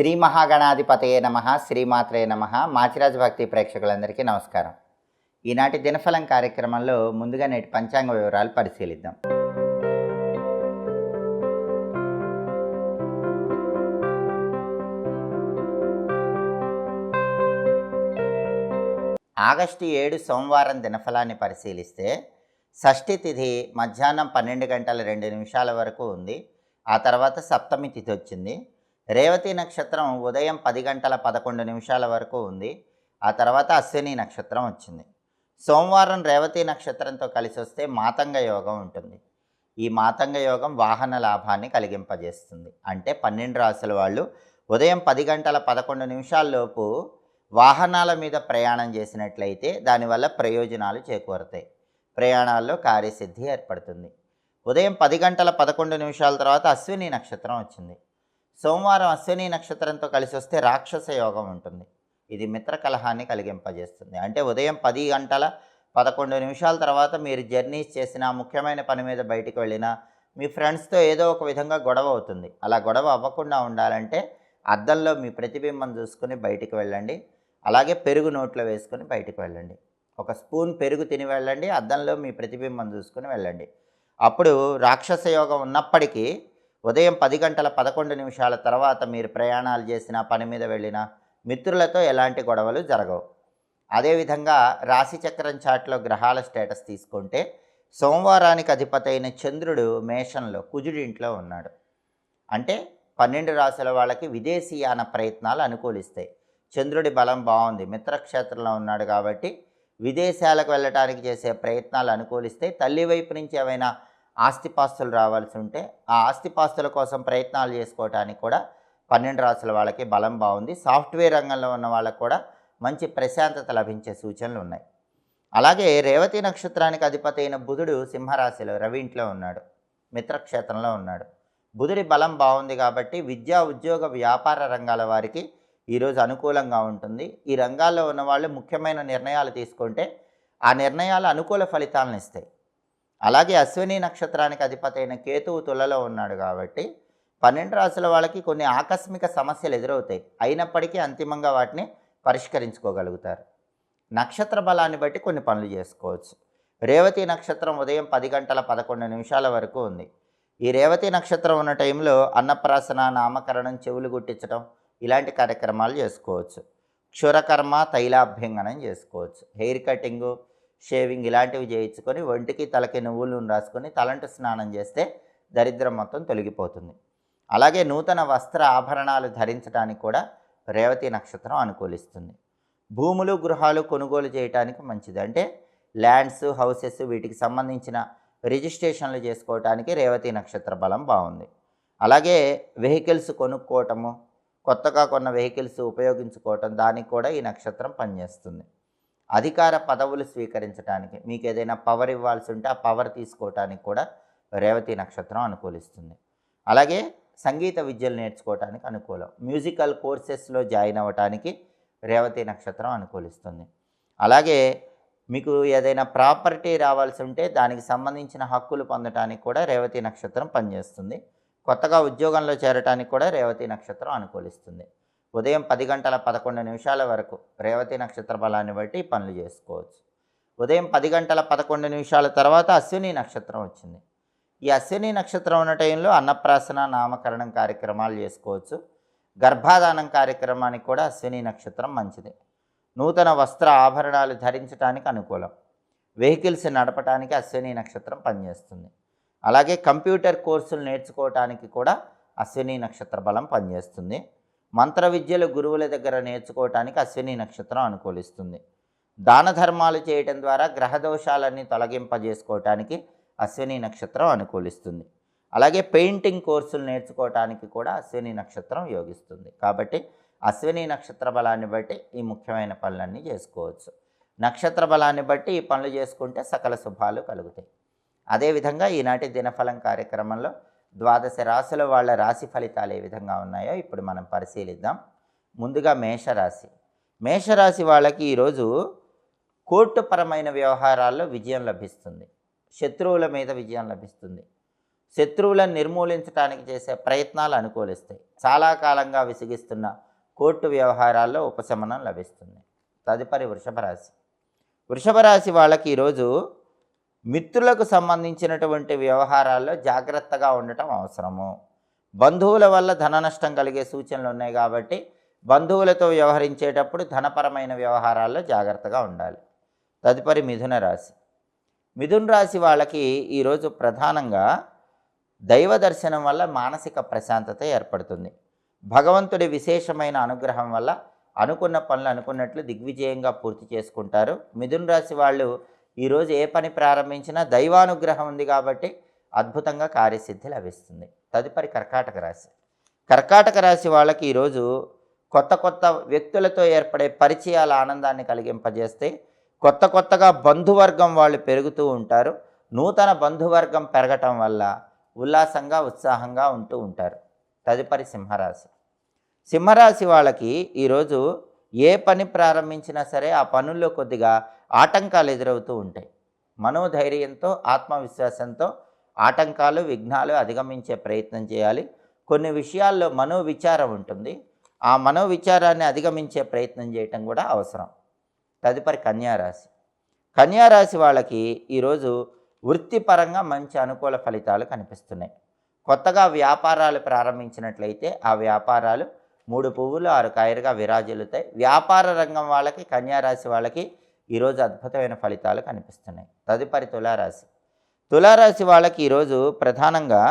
శ్రీ మహాగణాధిపతయే నమ శ్రీమాత్రే నమ. మాచిరాజ భక్తి ప్రేక్షకులందరికీ నమస్కారం. ఈనాటి దినఫలం కార్యక్రమంలో ముందుగా నేటి పంచాంగ వివరాలు పరిశీలిద్దాం. ఆగస్టు ఏడు సోమవారం దినఫలాన్ని పరిశీలిస్తే షష్ఠి తిథి మధ్యాహ్నం పన్నెండు గంటల రెండు నిమిషాల వరకు ఉంది. ఆ తర్వాత సప్తమి తిథి వచ్చింది. రేవతి నక్షత్రం ఉదయం పది గంటల పదకొండు నిమిషాల వరకు ఉంది. ఆ తర్వాత అశ్విని నక్షత్రం వచ్చింది. సోమవారం రేవతి నక్షత్రంతో కలిసి వస్తే మాతంగ యోగం ఉంటుంది. ఈ మాతంగ యోగం వాహన లాభాన్ని కలిగింపజేస్తుంది. అంటే పన్నెండు రాసుల వాళ్ళు ఉదయం పది గంటల పదకొండు నిమిషాల్లోపు వాహనాల మీద ప్రయాణం చేసినట్లయితే దానివల్ల ప్రయోజనాలు చేకూరతాయి. ప్రయాణాల్లో కార్యసిద్ధి ఏర్పడుతుంది. ఉదయం పది గంటల పదకొండు నిమిషాల తర్వాత అశ్విని నక్షత్రం వచ్చింది. సోమవారం అశ్విని నక్షత్రంతో కలిసి వస్తే రాక్షస యోగం ఉంటుంది. ఇది మిత్ర కలహాన్ని కలిగింపజేస్తుంది. అంటే ఉదయం పది గంటల పదకొండు నిమిషాల తర్వాత మీరు జర్నీస్ చేసిన ముఖ్యమైన పని మీద బయటికి వెళ్ళినా మీ ఫ్రెండ్స్తో ఏదో ఒక విధంగా గొడవ అవుతుంది. అలా గొడవ అవ్వకుండా ఉండాలంటే అద్దంలో మీ ప్రతిబింబం చూసుకుని బయటికి వెళ్ళండి. అలాగే పెరుగు నోట్లో వేసుకొని బయటికి వెళ్ళండి. ఒక స్పూన్ పెరుగు తిని వెళ్ళండి. అద్దంలో మీ ప్రతిబింబం చూసుకుని వెళ్ళండి. అప్పుడు రాక్షస యోగం ఉన్నప్పటికీ ఉదయం పది గంటల పదకొండు నిమిషాల తర్వాత మీరు ప్రయాణాలు చేసిన పని మీద వెళ్ళిన మిత్రులతో ఎలాంటి గొడవలు జరగవు. అదేవిధంగా రాశిచక్రం చాట్లో గ్రహాల స్టేటస్ తీసుకుంటే సోమవారానికి అధిపతి అయిన చంద్రుడు మేషంలో కుజుడింట్లో ఉన్నాడు. అంటే పన్నెండు రాశుల వాళ్ళకి విదేశీయాన ప్రయత్నాలు అనుకూలిస్తాయి. చంద్రుడి బలం బాగుంది మిత్రక్షేత్రంలో ఉన్నాడు కాబట్టి విదేశాలకు వెళ్ళటానికి చేసే ప్రయత్నాలు అనుకూలిస్తే తల్లి వైపు నుంచి ఏమైనా ఆస్తిపాస్తులు రావాల్సి ఉంటే ఆ ఆస్తిపాస్తుల కోసం ప్రయత్నాలు చేసుకోవటానికి కూడా పన్నెండు రాసుల వాళ్ళకి బలం బాగుంది. సాఫ్ట్వేర్ రంగంలో ఉన్న వాళ్ళకు కూడా మంచి ప్రశాంతత లభించే సూచనలు ఉన్నాయి. అలాగే రేవతి నక్షత్రానికి అధిపతి అయిన బుధుడు సింహరాశిలో రవి ఇంట్లో ఉన్నాడు మిత్రక్షేత్రంలో ఉన్నాడు. బుధుడి బలం బాగుంది కాబట్టి విద్యా ఉద్యోగ వ్యాపార రంగాల వారికి ఈరోజు అనుకూలంగా ఉంటుంది. ఈ రంగాల్లో ఉన్న వాళ్ళు ముఖ్యమైన నిర్ణయాలు తీసుకుంటే ఆ నిర్ణయాలు అనుకూల ఫలితాలను ఇస్తాయి. అలాగే అశ్విని నక్షత్రానికి అధిపతి అయిన కేతువు తులలో ఉన్నాడు కాబట్టి పన్నెండు రాసుల వాళ్ళకి కొన్ని ఆకస్మిక సమస్యలు ఎదురవుతాయి. అయినప్పటికీ అంతిమంగా వాటిని పరిష్కరించుకోగలుగుతారు. నక్షత్ర బలాన్ని బట్టి కొన్ని పనులు చేసుకోవచ్చు. రేవతి నక్షత్రం ఉదయం పది గంటల పదకొండు నిమిషాల వరకు ఉంది. ఈ రేవతి నక్షత్రం ఉన్న టైంలో అన్నప్రాసన నామకరణం చెవులు గుట్టించడం ఇలాంటి కార్యక్రమాలు చేసుకోవచ్చు. క్షురకర్మ తైలాభ్యంగనం చేసుకోవచ్చు. హెయిర్ కటింగు షేవింగ్ ఇలాంటివి చేయించుకొని ఒంటికి తలకి నువ్వులు రాసుకొని తలంటు స్నానం చేస్తే దరిద్రం మొత్తం తొలగిపోతుంది. అలాగే నూతన వస్త్ర ఆభరణాలు ధరించడానికి కూడా రేవతి నక్షత్రం అనుకూలిస్తుంది. భూములు గృహాలు కొనుగోలు చేయటానికి మంచిది. అంటే ల్యాండ్స్ హౌసెస్ వీటికి సంబంధించిన రిజిస్ట్రేషన్లు చేసుకోవటానికి రేవతి నక్షత్ర బలం బాగుంది. అలాగే వెహికల్స్ కొనుక్కోవటము కొత్తగా కొన్న వెహికల్స్ ఉపయోగించుకోవటం దానికి కూడా ఈ నక్షత్రం పనిచేస్తుంది. అధికార పదవులు స్వీకరించడానికి మీకు ఏదైనా పవర్ ఇవ్వాల్సి ఉంటే ఆ పవర్ తీసుకోవటానికి కూడా రేవతి నక్షత్రం అనుకూలిస్తుంది. అలాగే సంగీత విద్యలు నేర్చుకోవటానికి అనుకూలం. మ్యూజికల్ కోర్సెస్లో జాయిన్ అవ్వటానికి రేవతి నక్షత్రం అనుకూలిస్తుంది. అలాగే మీకు ఏదైనా ప్రాపర్టీ రావాల్సి ఉంటే దానికి సంబంధించిన హక్కులు పొందటానికి కూడా రేవతి నక్షత్రం పనిచేస్తుంది. కొత్తగా ఉద్యోగంలో చేరటానికి కూడా రేవతి నక్షత్రం అనుకూలిస్తుంది. ఉదయం పది గంటల పదకొండు నిమిషాల వరకు రేవతి నక్షత్ర బలాన్ని బట్టి పనులు చేసుకోవచ్చు. ఉదయం పది గంటల పదకొండు నిమిషాల తర్వాత అశ్విని నక్షత్రం వచ్చింది. ఈ అశ్విని నక్షత్రం ఉన్న టైంలో అన్నప్రాసన నామకరణం కార్యక్రమాలు చేసుకోవచ్చు. గర్భాధానం కార్యక్రమానికి కూడా అశ్విని నక్షత్రం మంచిది. నూతన వస్త్ర ఆభరణాలు ధరించడానికి అనుకూలం. వెహికల్స్ నడపడానికి అశ్విని నక్షత్రం పనిచేస్తుంది. అలాగే కంప్యూటర్ కోర్సులు నేర్చుకోవటానికి కూడా అశ్విని నక్షత్ర బలం పనిచేస్తుంది. మంత్ర విద్యలు గురువుల దగ్గర నేర్చుకోవటానికి అశ్విని నక్షత్రం అనుకూలిస్తుంది. దాన ధర్మాలు చేయటం ద్వారా గ్రహ దోషాలన్నీ తొలగింపజేసుకోవటానికి అశ్విని నక్షత్రం అనుకూలిస్తుంది. అలాగే పెయింటింగ్ కోర్సులు నేర్చుకోవటానికి కూడా అశ్విని నక్షత్రం యోగిస్తుంది. కాబట్టి అశ్విని నక్షత్ర బలాన్ని బట్టి ఈ ముఖ్యమైన పనులన్నీ చేసుకోవచ్చు. నక్షత్ర బలాన్ని బట్టి ఈ పనులు చేసుకుంటే సకల శుభాలు కలుగుతాయి. అదేవిధంగా ఈనాటి దినఫలం కార్యక్రమంలో ద్వాదశ రాశుల వాళ్ళ రాశి ఫలితాలు ఏ విధంగా ఉన్నాయో ఇప్పుడు మనం పరిశీలిద్దాం. ముందుగా మేషరాశి. మేషరాశి వాళ్ళకి ఈరోజు కోర్టుపరమైన వ్యవహారాల్లో విజయం లభిస్తుంది. శత్రువుల మీద విజయం లభిస్తుంది. శత్రువులను నిర్మూలించడానికి చేసే ప్రయత్నాలు అనుకూలిస్తాయి. చాలా కాలంగా విసిగిస్తున్న కోర్టు వ్యవహారాల్లో ఉపశమనం లభిస్తుంది. తదుపరి వృషభ రాశి వృషభ రాశి వాళ్ళకి ఈరోజు మిత్రులకు సంబంధించినటువంటి వ్యవహారాల్లో జాగ్రత్తగా ఉండటం అవసరము. బంధువుల వల్ల ధన నష్టం కలిగే సూచనలు ఉన్నాయి కాబట్టి బంధువులతో వ్యవహరించేటప్పుడు ధనపరమైన వ్యవహారాల్లో జాగ్రత్తగా ఉండాలి. తదుపరి మిథున రాశి. మిథున రాశి వాళ్ళకి ఈరోజు ప్రధానంగా దైవ దర్శనం వల్ల మానసిక ప్రశాంతత ఏర్పడుతుంది. భగవంతుడి విశేషమైన అనుగ్రహం వల్ల అనుకున్న పనులు అనుకున్నట్లు దిగ్విజయంగా పూర్తి చేసుకుంటారు. మిథున రాశి వాళ్ళు ఈరోజు ఏ పని ప్రారంభించినా దైవానుగ్రహం ఉంది కాబట్టి అద్భుతంగా కార్యసిద్ధి లభిస్తుంది. తదుపరి కర్కాటక రాశి. కర్కాటక రాశి వాళ్ళకి ఈరోజు కొత్త కొత్త వ్యక్తులతో ఏర్పడే పరిచయాల ఆనందాన్ని కలిగింపజేస్తే కొత్త కొత్తగా బంధువర్గం వాళ్ళు పెరుగుతూ ఉంటారు. నూతన బంధువర్గం పెరగటం వల్ల ఉల్లాసంగా ఉత్సాహంగా ఉంటూ ఉంటారు. తదుపరి సింహరాశి. సింహరాశి వాళ్ళకి ఈరోజు ఏ పని ప్రారంభించినా సరే ఆ పనుల్లో కొద్దిగా ఆటంకాలు ఎదురవుతూ ఉంటాయి. మనోధైర్యంతో ఆత్మవిశ్వాసంతో ఆటంకాలు విఘ్నాలు అధిగమించే ప్రయత్నం చేయాలి. కొన్ని విషయాల్లో మనోవిచారం ఉంటుంది. ఆ మనోవిచారాన్ని అధిగమించే ప్రయత్నం చేయటం కూడా అవసరం. తదుపరి కన్యారాశి. కన్యారాశి వాళ్ళకి ఈరోజు వృత్తిపరంగా మంచి అనుకూల ఫలితాలు కనిపిస్తున్నాయి. కొత్తగా వ్యాపారాలు ప్రారంభించినట్లయితే ఆ వ్యాపారాలు మూడు పువ్వులు ఆరు కాయలుగా విరాజిల్లుతాయి. వ్యాపార రంగం వాళ్ళకి కన్యారాశి వాళ్ళకి ఈరోజు అద్భుతమైన ఫలితాలు కనిపిస్తున్నాయి. తదుపరి తులారాశి. తులారాశి వాళ్ళకి ఈరోజు ప్రధానంగా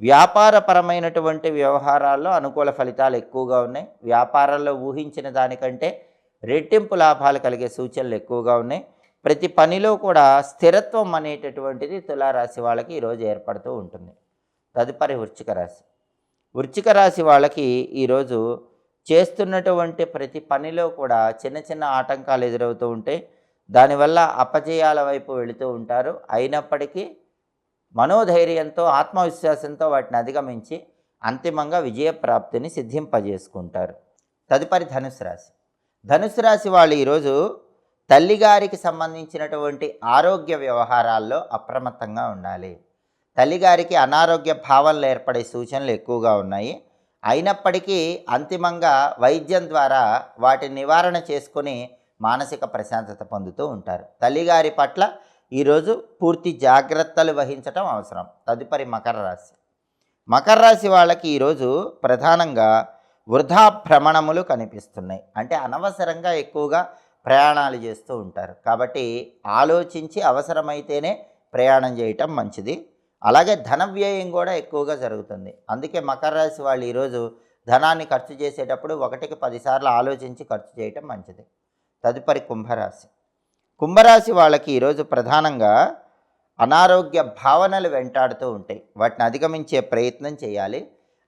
వ్యాపారపరమైనటువంటి వ్యవహారాల్లో అనుకూల ఫలితాలు ఎక్కువగా ఉన్నాయి. వ్యాపారంలో ఊహించిన దానికంటే రెట్టింపు లాభాలు కలిగే సూచనలు ఎక్కువగా ఉన్నాయి. ప్రతి పనిలో కూడా స్థిరత్వం అనేటటువంటిది తులారాశి వాళ్ళకి ఈరోజు ఏర్పడుతూ ఉంటుంది. తదుపరి వృచ్చిక రాశి. వృచ్చిక రాశి వాళ్ళకి ఈరోజు చేస్తున్నటువంటి ప్రతి పనిలో కూడా చిన్న చిన్న ఆటంకాలు ఎదురవుతూ ఉంటాయి దానివల్ల అపజయాల వైపు వెళుతూ ఉంటారు. అయినప్పటికీ మనోధైర్యంతో ఆత్మవిశ్వాసంతో వాటిని అధిగమించి అంతిమంగా విజయప్రాప్తిని సిద్ధింపజేసుకుంటారు. తదుపరి ధనుసు రాశి. ధనుసు రాశి వాళ్ళు ఈరోజు తల్లిగారికి సంబంధించినటువంటి ఆరోగ్య వ్యవహారాల్లో అప్రమత్తంగా ఉండాలి. తల్లిగారికి అనారోగ్య భావనలు ఏర్పడే సూచనలు ఎక్కువగా ఉన్నాయి. అయినప్పటికీ అంతిమంగా వైద్యం ద్వారా వాటి నివారణ చేసుకొని మానసిక ప్రశాంతత పొందుతూ ఉంటారు. తల్లిగారి పట్ల ఈరోజు పూర్తి జాగ్రత్తలు వహించటం అవసరం. తదుపరి మకర రాశి. మకర రాశి వాళ్ళకి ఈరోజు ప్రధానంగా వృధా భ్రమణములు కనిపిస్తున్నాయి. అంటే అనవసరంగా ఎక్కువగా ప్రయాణాలు చేస్తూ ఉంటారు. కాబట్టి ఆలోచించి అవసరమైతేనే ప్రయాణం చేయటం మంచిది. అలాగే ధన వ్యయం కూడా ఎక్కువగా జరుగుతుంది. అందుకే మకర రాశి వాళ్ళు ఈరోజు ధనాన్ని ఖర్చు చేసేటప్పుడు ఒకటికి పదిసార్లు ఆలోచించి ఖర్చు చేయటం మంచిది. తదుపరి కుంభరాశి. కుంభరాశి వాళ్ళకి ఈరోజు ప్రధానంగా అనారోగ్య భావనలు వెంటాడుతూ ఉంటాయి. వాటిని అధిగమించే ప్రయత్నం చేయాలి.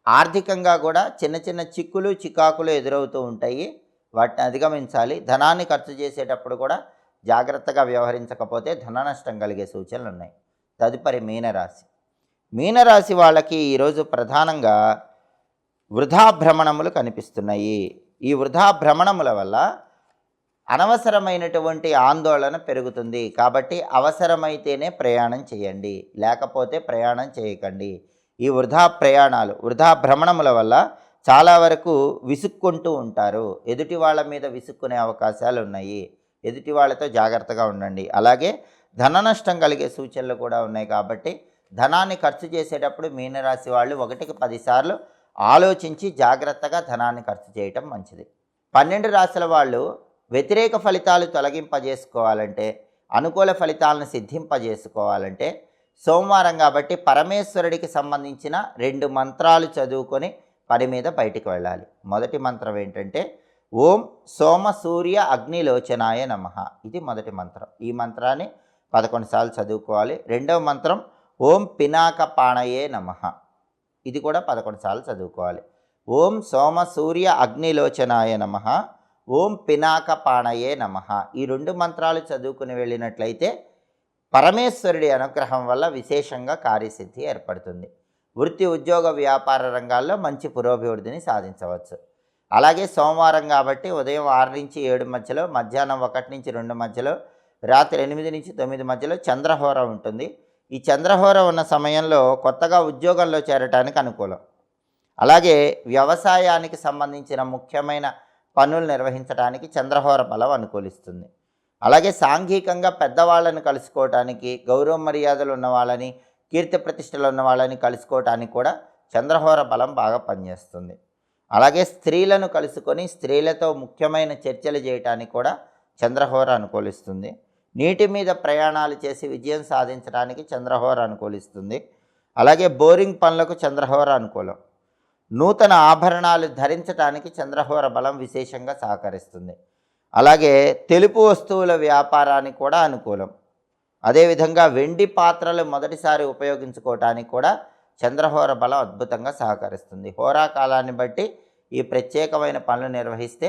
ఆర్థికంగా కూడా చిన్న చిన్న చిక్కులు చికాకులు ఎదురవుతూ ఉంటాయి. వాటిని అధిగమించాలి. ధనాన్ని ఖర్చు చేసేటప్పుడు కూడా జాగ్రత్తగా వ్యవహరించకపోతే ధన నష్టం కలిగే సూచనలు ఉన్నాయి తదుపరి మీనరాశి. మీనరాశి వాళ్ళకి ఈరోజు ప్రధానంగా వృధా భ్రమణములు కనిపిస్తున్నాయి. ఈ వృధా భ్రమణముల వల్ల అనవసరమైనటువంటి ఆందోళన పెరుగుతుంది. కాబట్టి అవసరమైతేనే ప్రయాణం చేయండి. లేకపోతే ప్రయాణం చేయకండి. ఈ వృధా ప్రయాణాలు వృధా భ్రమణముల వల్ల చాలా వరకు విసుక్కుంటూ ఉంటారు. ఎదుటి వాళ్ళ మీద విసుక్కునే అవకాశాలు ఉన్నాయి ఎదుటి వాళ్ళతో జాగ్రత్తగా ఉండండి. అలాగే ధన నష్టం కలిగే సూచనలు కూడా ఉన్నాయి కాబట్టి ధనాన్ని ఖర్చు చేసేటప్పుడు మీనరాశి వాళ్ళు ఒకటికి పదిసార్లు ఆలోచించి జాగ్రత్తగా ధనాన్ని ఖర్చు చేయటం మంచిది. పన్నెండు రాశుల వాళ్ళు వ్యతిరేక ఫలితాలు తొలగింపజేసుకోవాలంటే అనుకూల ఫలితాలను సిద్ధింపజేసుకోవాలంటే సోమవారం కాబట్టి పరమేశ్వరుడికి సంబంధించిన రెండు మంత్రాలు చదువుకొని పని మీద బయటికి వెళ్ళాలి. మొదటి మంత్రం ఏంటంటే ఓం సోమ సూర్య అగ్నిలోచనాయ నమ. ఇది మొదటి మంత్రం. ఈ మంత్రాన్ని పదకొండు సార్లు చదువుకోవాలి. రెండవ మంత్రం ఓం పినాక పాణయే నమ. ఇది కూడా పదకొండు సార్లు చదువుకోవాలి. ఓం సోమ సూర్య అగ్నిలోచనాయ నమ. ఓం పినాక పాణయే నమ. ఈ రెండు మంత్రాలు చదువుకుని వెళ్ళినట్లయితే పరమేశ్వరుడి అనుగ్రహం వల్ల విశేషంగా కార్యసిద్ధి ఏర్పడుతుంది. వృత్తి ఉద్యోగ వ్యాపార రంగాల్లో మంచి పురోభివృద్ధిని సాధించవచ్చు. అలాగే సోమవారం కాబట్టి ఉదయం ఆరు నుంచి ఏడు మధ్యలో మధ్యాహ్నం ఒకటి నుంచి రెండు మధ్యలో రాత్రి ఎనిమిది నుంచి తొమ్మిది మధ్యలో చంద్రహోర ఉంటుంది. ఈ చంద్రహోర ఉన్న సమయంలో కొత్తగా ఉద్యోగంలో చేరటానికి అనుకూలం. అలాగే వ్యవసాయానికి సంబంధించిన ముఖ్యమైన పనులు నిర్వహించడానికి చంద్రహోర బలం అనుకూలిస్తుంది. అలాగే సాంఘికంగా పెద్దవాళ్ళని కలుసుకోవటానికి గౌరవ మర్యాదలు ఉన్న వాళ్ళని కీర్తి ప్రతిష్టలు ఉన్న వాళ్ళని కలుసుకోవటానికి కూడా చంద్రహోర బలం బాగా పనిచేస్తుంది. అలాగే స్త్రీలను కలుసుకొని స్త్రీలతో ముఖ్యమైన చర్చలు చేయటానికి కూడా చంద్రహోర అనుకూలిస్తుంది. నీటి మీద ప్రయాణాలు చేసి విజయం సాధించడానికి చంద్రహోర అనుకూలిస్తుంది. అలాగే బోరింగ్ పనులకు చంద్రహోర అనుకూలం. నూతన ఆభరణాలు ధరించడానికి చంద్రహోర బలం విశేషంగా సహకరిస్తుంది. అలాగే తెలుపు వస్తువుల వ్యాపారానికి కూడా అనుకూలం. అదేవిధంగా వెండి పాత్రలు మొదటిసారి ఉపయోగించుకోవటానికి కూడా చంద్రహోర బలం అద్భుతంగా సహకరిస్తుంది. హోరా కాలాన్ని బట్టి ఈ ప్రత్యేకమైన పనులు నిర్వహిస్తే